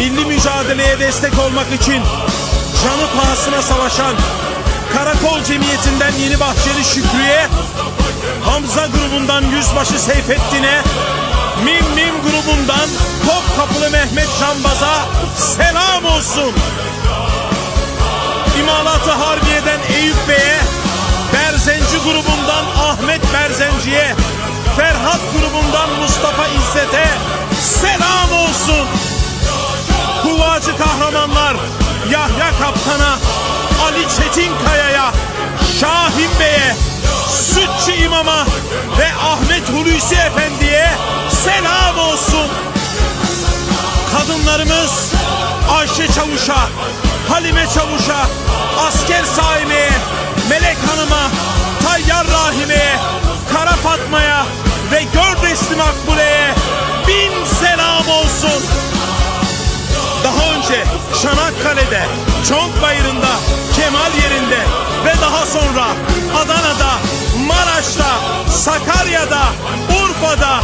milli mücadeleye destek olmak için canı pahasına savaşan Karakol Cemiyeti'nden Yeni Bahçeli Şükrü'ye, Hamza grubundan Yüzbaşı Seyfettin'e, Mim Mim grubundan Topkapılı Mehmet Canbaz'a selam olsun. İmalatı Harbiye'den Eyüp Bey'e, Berzenci grubundan Ahmet Berzenci'ye, Ferhat grubundan Mustafa İzzet'e selam olsun. Kahramanlar Yahya Kaptan'a, Ali Çetinkaya'ya, Şahin Bey'e, Sütçü İmam'a ve Ahmet Hulusi Efendi'ye selam olsun. Kadınlarımız Ayşe Çavuş'a, Halime Çavuş'a, Asker Saime'ye, Melek Hanım'a, Tayyar Rahime'ye, Kara Fatma'ya Çanakkale'de, Çonkbayırı'nda, Kemal yerinde ve daha sonra Adana'da, Maraş'ta, Sakarya'da, Urfa'da,